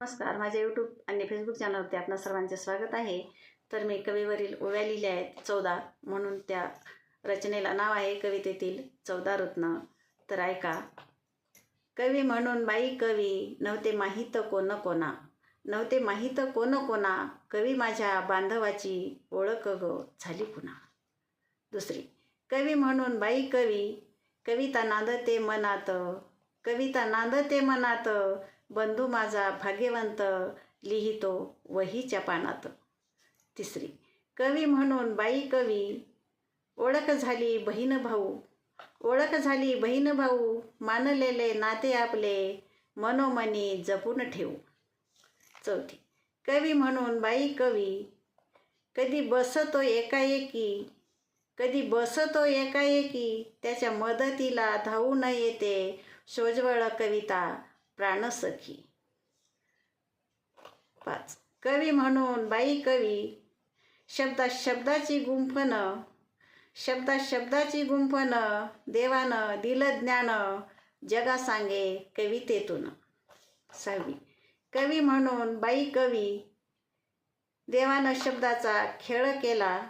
नमस्कार माझ्या यूट्यूब आणि फेसबुक चॅनलवरती आपणा सर्वांचे स्वागत आहे. तर मी कवीवरील ओव्या लिहिल्या आहेत चौदा म्हणून त्या रचनेला नाव आहे कवितेतील चौदा रत्न. तर ऐका. कवी म्हणून बाई कवी नव्हते माहीत कोण कोणा. नव्हते माहीत कोण कोणा कवी माझ्या बांधवाची ओळख ग झाली पुन्हा. दुसरी कवी म्हणून बाई कवी कविता नांदते मनात कविता नांदते मनात बंधू माझा भाग्यवंत लिहितो वहीच्या पानात. तिसरी कवी म्हणून बाई कवी ओळख झाली बहीण भाऊ. ओळख झाली बहीण भाऊ मानलेले नाते आपले मनोमनी जपून ठेवू. चौथी कवी म्हणून बाई कवी कधी बसतो एकाएकी कधी बसतो एकाएकी त्याच्या मदतीला धावू न येते शोजवळ कविता प्राणसखी. पाच. कवी म्हणून बाई कवी. शब्दात शब्दाची गुंफणं शब्दात शब्दाची गुंफणं देवानं दिलं ज्ञान. जगा सांगे कवितेतून. सहावी. कवी म्हणून बाई कवी. देवानं शब्दाचा खेळ केला.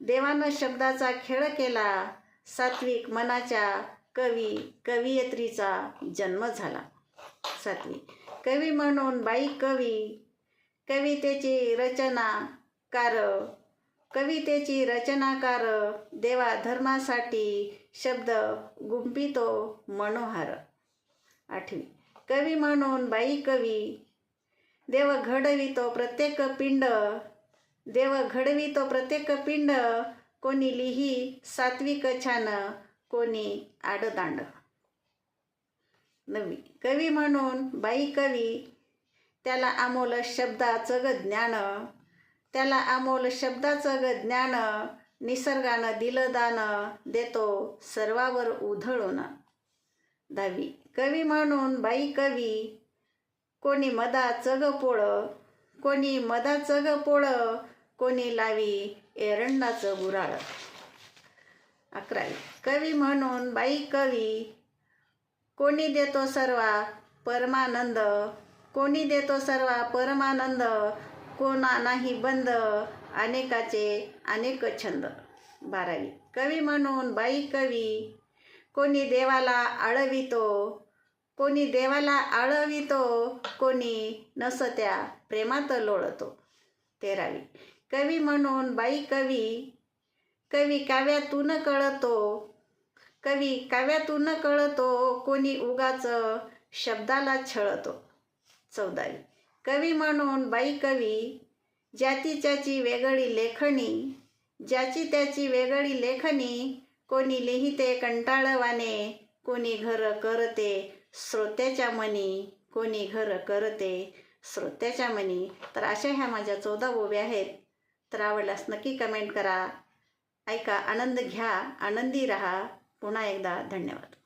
देवानं शब्दाचा खेळ केला. सात्विक मनाच्या कवी कवयित्रीचा जन्म झाला. सातवी कवी म्हणून बाई कवी कवितेची रचनाकार कवितेची रचनाकार देवा धर्मासाठी शब्द गुंपितो मनोहार. आठवी. कवी म्हणून बाई कवी देव घडवितो प्रत्येक पिंड देव घडवितो प्रत्येक पिंड कोणी लिही सात्विक छान कोणी आडदांड. नवी कवी म्हणून बाई कवी. त्याला अमोल शब्दाचं ग ज्ञान. त्याला अमोल शब्दाचं ग ज्ञान. निसर्गानं दिलं दान. देतो सर्वावर उधळून. दहावी कवी म्हणून बाई कवी. कोणी मदाचं ग पोळ. कोणी मदाचं ग पोळ. कोणी लावी एरंडाचं गुराळ. अकरावी कवी म्हणून बाई कवी. कोणी देतो सर्वा परमानंद? कोणी देतो सर्वा परमानंद? कोणा नाही बंद? अनेकाचे अनेक छंद. बारावी. कवी म्हणून बाई कवी. कोणी देवाला आळवितो. कोणी देवाला आळवितो. कोणी नसत्या प्रेमात लोळतो. तेरावी. कवी म्हणून बाई कवी. कवी काव्यातून कळतो. कवी काव्यातून कळतो कोणी उगाच शब्दाला छळतो. चौदावी. कवी म्हणून बाई कवी ज्याची त्याची वेगळी लेखणी ज्याची त्याची वेगळी लेखणी कोणी लिहिते कंटाळवाने कोणी घर करते श्रोत्याच्या मनी कोणी घर करते श्रोत्याच्या मनी. तर अशा ह्या माझ्या चौदा ओव्या आहेत. तर आवडल्यास नक्की कमेंट करा. ऐका आनंद घ्या आनंदी रहा. पुन्हा एकदा धन्यवाद.